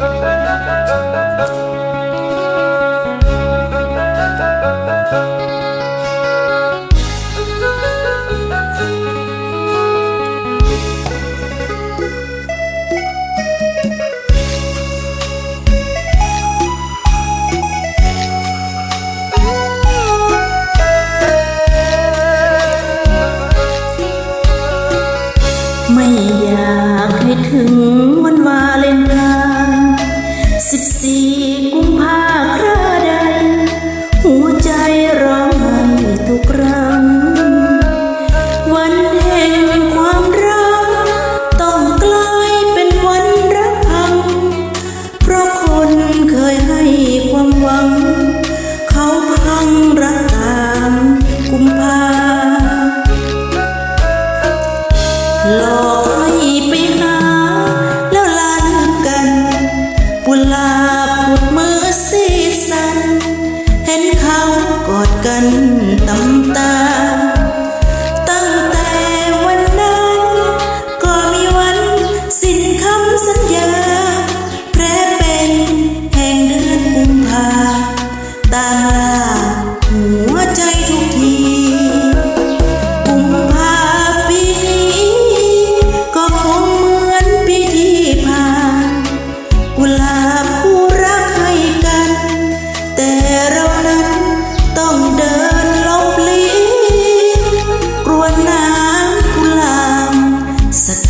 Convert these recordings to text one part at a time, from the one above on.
ไอยากให้ถึงวันวาเลนไทน์สิบสี่กุ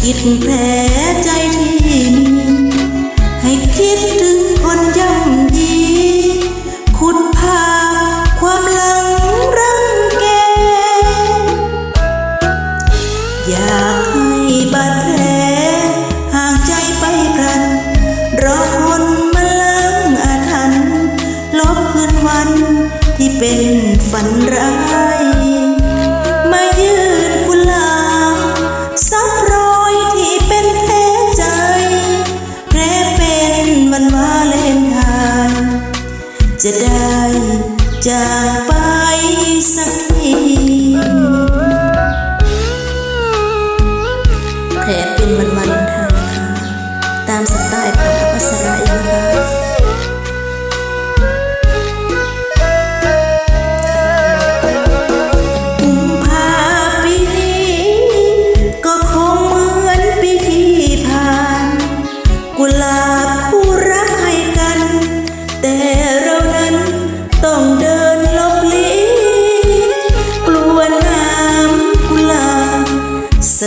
สะกิดแผลใจที่มีให้คิดถึงคนย่ำยีขุดภาพความหลังรังแก อยากให้บาดแผลห่างใจไปพรัน รอคนมาล้างอาถรรพ์ลบคืนวันที่เป็นฝันร้าย จะได้จากไปสักทีแผลเป็นวันวัน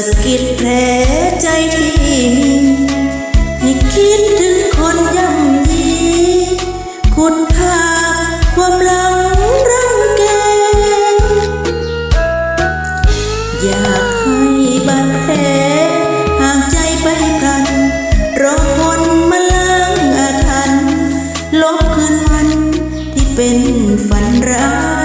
ะกิดแผลใจที่มีให้คิดถึงคนย่ำยีขุดภาความหลังรังแก อยากให้บาดแผลห่างใจไปพลัน รอคนมาล้างอาถรรพ์ลบคืนวันที่เป็นฝันร้าย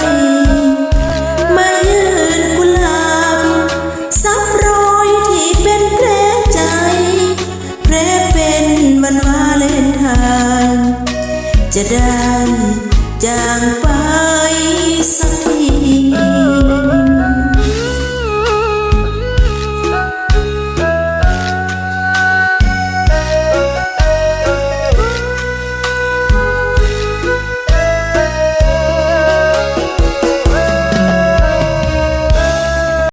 จะได้จางไปสัก